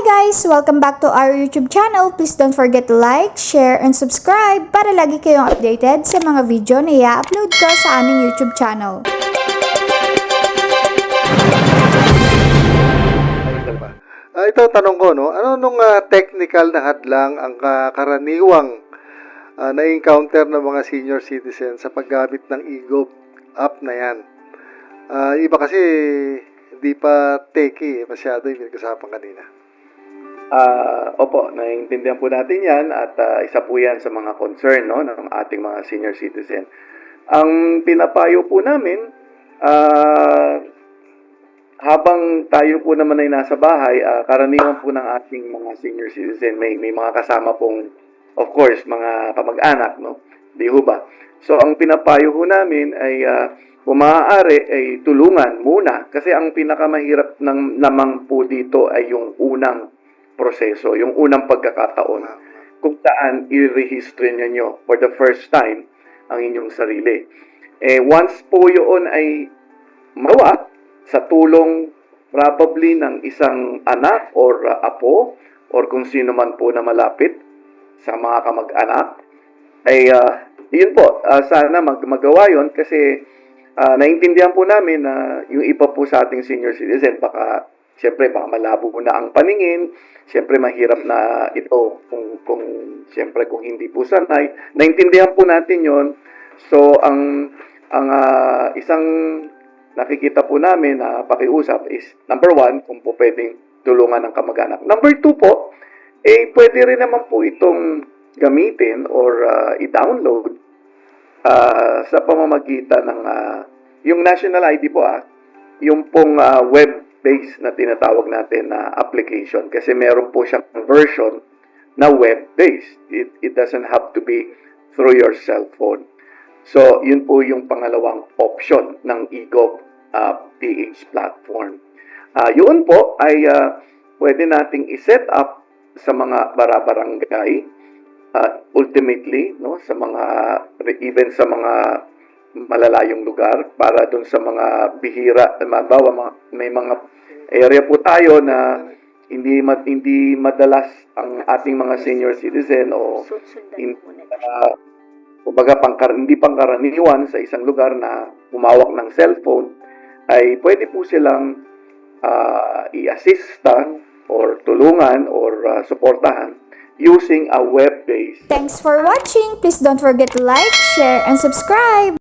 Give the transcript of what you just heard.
guys! Welcome back to our YouTube channel. Please don't forget to like, share, and subscribe para lagi kayong updated sa mga video na i-upload ko sa aming YouTube channel. Technical ba? Ah, ito tanong ko no, ano nung ah, technical na hadlang ang ah, karaniwang ah, na-encounter ng mga senior citizen sa paggamit ng e-gov app na yan? Ah, iba kasi hindi pa techy eh, masyado yung pinag-usapan kanina. Ah, opo, naiintindihan po natin 'yan at ah, isa po 'yan sa mga concern no ng ating mga senior citizen. Ang pinapayo po namin ah, habang tayo po naman ay nasa bahay, ah, karaniwan po ng ating mga senior citizen may may mga kasama pong of course mga kamag-anak no. Di ho ba? So ang pinapayo ho namin ay ah, kung maaari ay tulungan muna kasi ang pinakamahirap ng lamang po dito ay yung unang proseso, yung unang pagkakataon kung saan i-register nyo for the first time ang inyong sarili. Eh, once po yun ay mawa sa tulong probably ng isang anak or uh, apo or kung sino man po na malapit sa mga kamag-anak, ay uh, yun po, uh, sana mag magawa yun kasi uh, naintindihan po namin na yung iba po sa ating senior citizen baka Siyempre, baka malabo na ang paningin. Siyempre, mahirap na ito kung, kung siyempre, kung hindi po sanay. Naintindihan po natin yon So, ang, ang ah, isang nakikita po namin na pakiusap is, number one, kung po pwedeng tulungan ng kamag-anak. Number two po, eh, pwede rin naman po itong gamitin or ah, i-download ah, sa pamamagitan ng ah, yung national ID po ah, yung pong ah, web-based na tinatawag natin na application kasi meron po siyang version na web-based. It, it doesn't have to be through your cell phone. So, yun po yung pangalawang option ng eGov uh, PH platform. Ah, yun po ay ah, pwede nating i-set up sa mga barabarangay uh, ultimately no sa mga even sa mga malalayong lugar para doon sa mga bihira mabawa may mga area po tayo na hindi hindi madalas ang ating mga senior citizen o in, uh, pangkar hindi pangkaraniwan sa isang lugar na humawak ng cellphone ay pwede po silang uh, i-assistan or tulungan or uh, suportahan using a web-based Thanks for watching! Please don't forget to like, share, and subscribe!